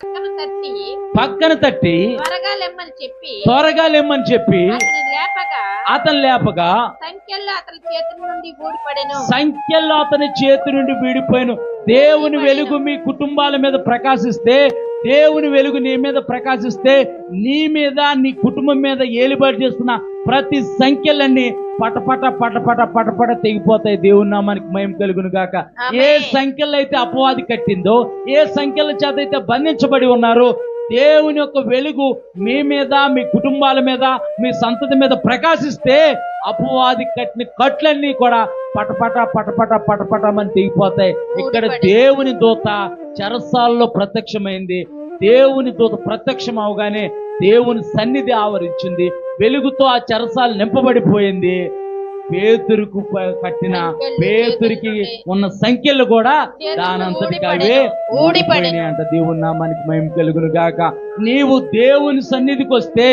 పక్కన తట్టి త్వరగా లెమ్మని చెప్పి అతని లేపగా అతను లేపగా సంఖ్యల్లో అతని చేతి నుండి ఊడిపడెను. సంఖ్యల్లో అతని చేతి నుండి వీడిపోయిన. దేవుని వెలుగు మీ కుటుంబాల మీద ప్రకాశిస్తే దేవుని వెలుగు నీ మీద ప్రకాశిస్తే నీ మీద నీ కుటుంబం మీద ఏలుబడి చేస్తున్న ప్రతి సంఖ్యలన్నీ పటపట పటపట పటపట తెగిపోతాయి దేవుని నామానికి మయం కలుగును గాక ఏ. సంఖ్యలు అయితే అపవాది కట్టిందో ఏ సంఖ్యల చేత అయితే బంధించబడి ఉన్నారో దేవుని యొక్క వెలుగు మీ మీద మీ కుటుంబాల మీద మీ సంతతి మీద ప్రకాశిస్తే అపవాది కట్టిన కట్లన్నీ కూడా పటపట పటపట పటపటమని తెగిపోతాయి ఇక్కడ. దేవుని దూత చెరసాల్లో ప్రత్యక్షమైంది దేవుని దూత ప్రత్యక్షం అవగానే దేవుని సన్నిధి ఆవరించింది వెలుగుతో ఆ చెరసాలు నింపబడిపోయింది పేతురుకు కట్టిన పేతురికి ఉన్న సంఖ్యలు కూడా దానంతటికి. అవే ఊడిపడెను. ఊడిపోయినాయి అంట దేవుని నామానికి మేము కలుగును గాక నీవు దేవుని సన్నిధికి వస్తే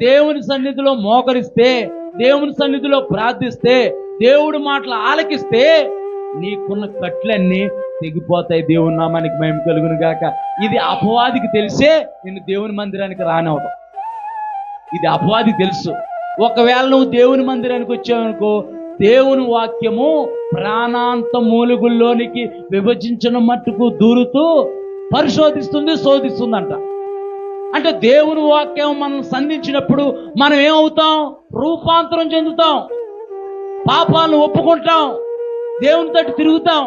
దేవుని సన్నిధిలో మోకరిస్తే దేవుని సన్నిధిలో ప్రార్థిస్తే దేవుడి మాటలు ఆలకిస్తే నీకున్న కట్లన్నీ తెగిపోతాయి. దేవుని నామానికి మేము కలుగును గాక. ఇది అపవాదికి తెలిసే నేను దేవుని మందిరానికి రానవడం ఇది అపవాదికి తెలుసు. ఒకవేళ నువ్వు దేవుని మందిరానికి వచ్చావనుకో దేవుని వాక్యము ప్రాణాంత మూలుగుల్లోనికి విభజించిన మట్టుకు దూరుతూ పరిశోధిస్తుంది శోధిస్తుందంట. అంటే దేవుని వాక్యం మనం సంధించినప్పుడు మనం ఏమవుతాం? రూపాంతరం చెందుతాం. పాపాలను ఒప్పుకుంటాం. దేవుని తట్టు తిరుగుతాం.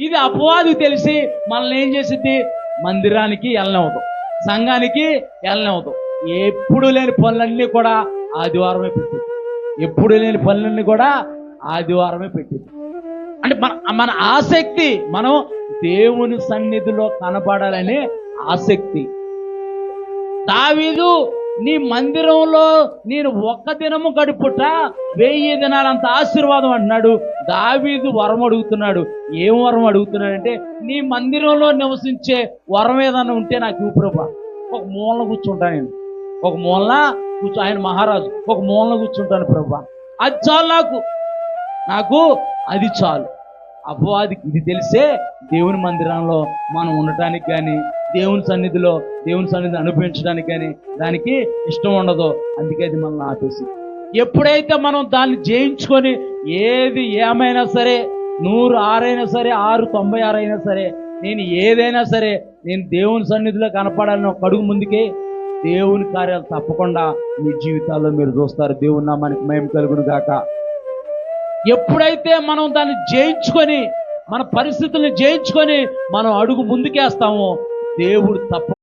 ఇది అపవాది తెలిసి మనల్ని ఏం చేసింది మందిరానికి వెళ్ళనవుతాం సంఘానికి వెళ్ళనవుతాం ఎప్పుడు లేని పనులన్నీ కూడా ఆదివారమే పెట్టింది ఎప్పుడు లేని పనులన్నీ కూడా ఆదివారమే పెట్టింది అంటే మన మన ఆసక్తి మనం దేవుని సన్నిధిలో కనపడాలనే ఆసక్తి. దావీదు నీ మందిరంలో నేను ఒక్క దినము గడుపుట వెయ్యి దినాలంత ఆశీర్వాదం అంటున్నాడు. దావీదు వరం అడుగుతున్నాడు. ఏం వరం అడుగుతున్నాడంటే నీ మందిరంలో నివసించే వరం ఏదన్నా ఉంటే నాకు ఇవ్వు ఒక మూలన కూర్చుంటా నేను. ఒక మూలన కూర్చో ఆయన మహారాజు. ఒక మూలన కూర్చుంటాను ప్రభా. అది చాలు నాకు. నాకు అది చాలు. అపవాదికి ఇది తెలిసే దేవుని మందిరంలో మనం ఉండటానికి కానీ దేవుని సన్నిధిలో దేవుని సన్నిధిని అనుభవించడానికి కానీ దానికి ఇష్టం ఉండదు. అందుకే అది మనల్ని ఆపేసి. ఎప్పుడైతే మనం దాన్ని జయించుకొని ఏది ఏమైనా సరే నూరు ఆరైనా సరే ఆరు తొంభై ఆరు అయినా సరే నేను ఏదైనా సరే నేను దేవుని సన్నిధిలో కనపడాలని ఒక అడుగు ముందుకే దేవుని కార్యాలు తప్పకుండా మీ జీవితాల్లో మీరు చూస్తారు. దేవుని నామానికి మేం కలుగును గాక. ఎప్పుడైతే మనం దాన్ని జయించుకొని మన పరిస్థితుల్ని జయించుకొని మనం అడుగు ముందుకేస్తామో దేవుడు తప్ప